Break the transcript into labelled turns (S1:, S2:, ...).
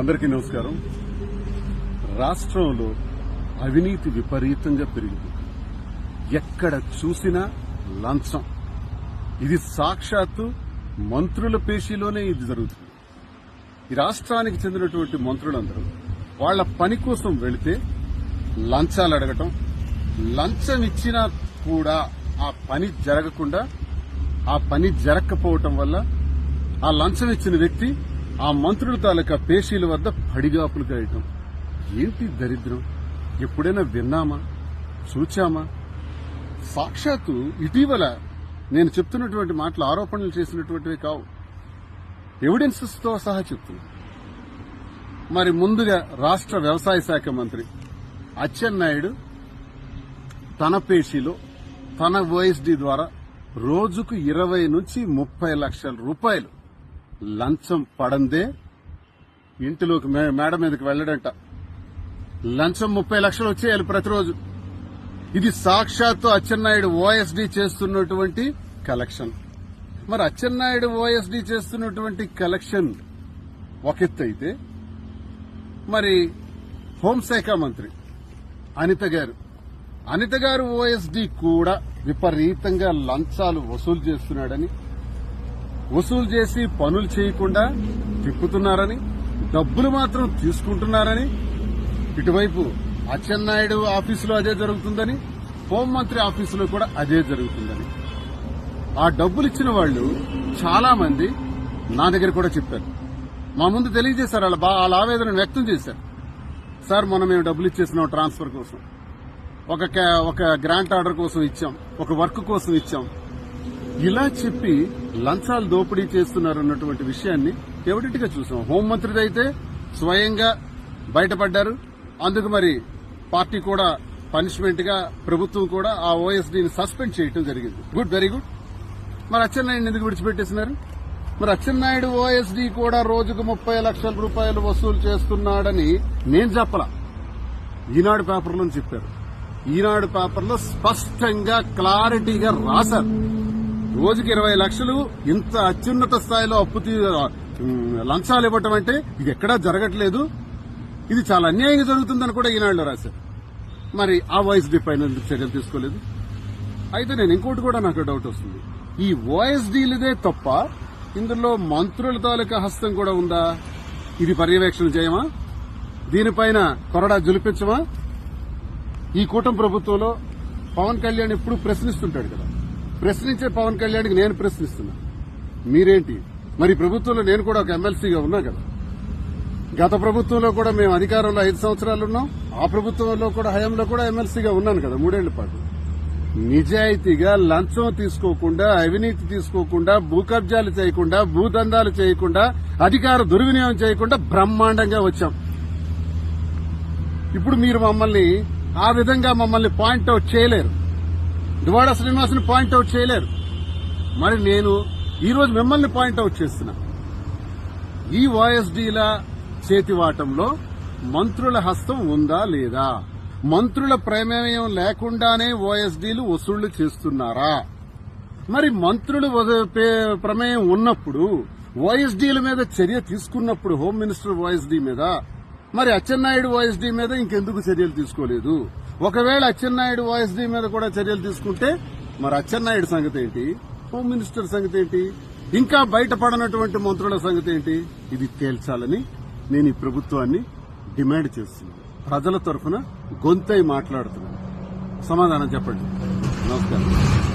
S1: అందరికీ నమస్కారం. రాష్ట్రంలో అవినీతి విపరీతంగా పెరిగింది. ఎక్కడ చూసినా లంచం. ఇది సాక్షాత్తు మంత్రుల పేషీలోనే ఇది జరుగుతుంది. ఈ రాష్ట్రానికి చెందినటువంటి మంత్రులందరూ వాళ్ళ పని కోసం వెళితే లంచాలు అడగటం లంచం ఇచ్చినా కూడా ఆ పని జరగకుండా ఆ పని జరగకపోవటం వల్ల ఆ లంచం ఇచ్చిన వ్యక్తి ఆ మంత్రుల తాలూకా పేషీల వద్ద పడిగాపులు కాయటం. ఏంటి దరిద్రం? ఎప్పుడైనా విన్నామా? చూచామా? సాక్షాత్తు ఇటీవల నేను చెప్తున్నటువంటి మాటలు ఆరోపణలు చేసినటువంటివి కావు. ఎవిడెన్సెస్తో సహా చెప్తున్నా. మరి ముందుగా రాష్ట్ర వ్యవసాయ శాఖ మంత్రి అచ్చెన్నాయుడు తన పేషీలో తన ఓఎస్డీ ద్వారా రోజుకు ఇరవై నుంచి ముప్పై లక్షల రూపాయలు లంచం పడందే ఇంటిలోకి మే- మేడ మీదకి వెళ్ళడంట. లంచం ముప్పై లక్షలు వచ్చేయాలి ప్రతిరోజు. ఇది సాక్షాత్తు అచ్చెన్నాయుడు ఓఎస్డీ చేస్తున్నటువంటి కలెక్షన్. మరి అచ్చెన్నాయుడు ఓఎస్డీ చేస్తున్నటువంటి కలెక్షన్ ఒక ఎత్తు అయితే మరి హోంశాఖ మంత్రి అనిత గారు అనిత గారు ఓఎస్డీ కూడా విపరీతంగా లంచాలు వసూలు చేస్తున్నాడని వసూలు చేసి పనులు చేయకుండా తిప్పుతున్నారని డబ్బులు మాత్రం తీసుకుంటున్నారని ఇటువైపు అచ్చెన్నాయుడు ఆఫీసులో అదే జరుగుతుందని హోంమంత్రి ఆఫీసులో కూడా అదే జరుగుతుందని. ఆ డబ్బులు ఇచ్చిన వాళ్ళు చాలా మంది నా దగ్గర కూడా చెప్పారు. మా ముందు తెలియజేశారు వాళ్ళ బా- వాళ్ళ ఆవేదన వ్యక్తం చేశారు. సార్ మొన్న మేము డబ్బులు ఇచ్చేసినాం ట్రాన్స్ఫర్ కోసం. ఒక ఒక గ్రాంట్ ఆర్డర్ కోసం ఇచ్చాం. ఒక వర్క్ కోసం ఇచ్చాం. ఇలా చెప్పి లంచాలు దోపిడీ చేస్తున్నారన్నటువంటి విషయాన్ని ఎవరింటిగా చూసాం. హోంమంత్రిది అయితే స్వయంగా బయటపడ్డారు. అందుకు మరి పార్టీ కూడా పనిష్మెంట్గా ప్రభుత్వం కూడా ఆ ఓఎస్డీని సస్పెండ్ చేయడం జరిగింది. Good very good. మరి అచ్చెన్నాయుడు ఎందుకు విడిచిపెట్టేసినారు? మరి అచ్చెన్నాయుడు ఓఎస్డీ కూడా రోజుకు ముప్పై లక్షల రూపాయలు వసూలు చేస్తున్నాడని నేను చెప్పలా. ఈనాడు పేపర్లో చెప్పారు. ఈనాడు పేపర్లో స్పష్టంగా క్లారిటీగా రాశారు. రోజుకి ఇరవై లక్షలు ఇంత అత్యున్నత స్థాయిలో అప్పు తీ- లంచాలు ఇవ్వటం అంటే ఇది ఎక్కడా జరగట్లేదు. ఇది చాలా అన్యాయంగా జరుగుతుందని కూడా ఈనాడులో రాశారు. మరి ఆ వాయిస్డీ పైన చర్యలు తీసుకోలేదు. అయితే నేను ఇంకోటి కూడా నాకు డౌట్ వస్తుంది. ఈ ఓఎస్డీలదే తప్ప ఇందులో మంత్రుల తాలూకా హస్తం కూడా ఉందా? ఇది పర్యవేక్షణ చేయమా? దీనిపైన కొరడా జులిపించమా? ఈ కూటమి ప్రభుత్వంలో పవన్ కళ్యాణ్ ఎప్పుడు ప్రశ్నిస్తుంటాడు కదా. ప్రశ్నించే పవన్ కళ్యాణ్కి నేను ప్రశ్నిస్తున్నా. మీరేంటి? మరి ప్రభుత్వంలో నేను కూడా ఒక ఎమ్మెల్సీగా ఉన్నా కదా. గత ప్రభుత్వంలో కూడా మేము అధికారంలో ఐదు సంవత్సరాలు ఉన్నాం. ఆ ప్రభుత్వంలో కూడా హయాంలో కూడా ఎమ్మెల్సీగా ఉన్నాను కదా మూడేళ్ళ పాటు. నిజాయితీగా లంచం తీసుకోకుండా అవినీతి తీసుకోకుండా భూకబ్జాలు చేయకుండా భూదందాలు చేయకుండా అధికార దుర్వినియోగం చేయకుండా బ్రహ్మాండంగా వచ్చాం. ఇప్పుడు మీరు మమ్మల్ని ఆ విధంగా మమ్మల్ని పాయింట్అవుట్ చేయలేరు. దువాడ శ్రీనివాసుని పాయింట్అవుట్ చేయలేరు. మరి నేను ఈ రోజు మిమ్మల్ని పాయింట్అవుట్ చేస్తున్నా. ఈ ఓఎస్డీల చేతివాటంలో మంత్రుల హస్తం ఉందా లేదా? మంత్రుల ప్రమేయం లేకుండానే ఓఎస్డీలు వసూళ్ళు చేస్తున్నారా? మరి మంత్రులు ప్రమేయం ఉన్నప్పుడు ఓఎస్డీల మీద చర్య తీసుకున్నప్పుడు హోమ్ మినిస్టర్ ఓఎస్డీ మీద? మరి అచ్చెన్నాయుడు ఓఎస్డీ మీద ఇంకెందుకు చర్యలు తీసుకోలేదు? ఒకవేళ అచ్చెన్నాయుడు ఓఎస్డీ మీద కూడా చర్యలు తీసుకుంటే మరి అచ్చెన్నాయుడు సంగతి ఏంటి? హోమ్ మినిస్టర్ సంగతి ఏంటి? ఇంకా బయటపడనటువంటి మంత్రుల సంగతి ఏంటి? ఇది తేల్చాలని నేను ఈ ప్రభుత్వాన్ని డిమాండ్ చేస్తున్నాను. ప్రజల తరఫున గొంతై మాట్లాడుతున్నాను. సమాధానం చెప్పండి. నమస్కారం.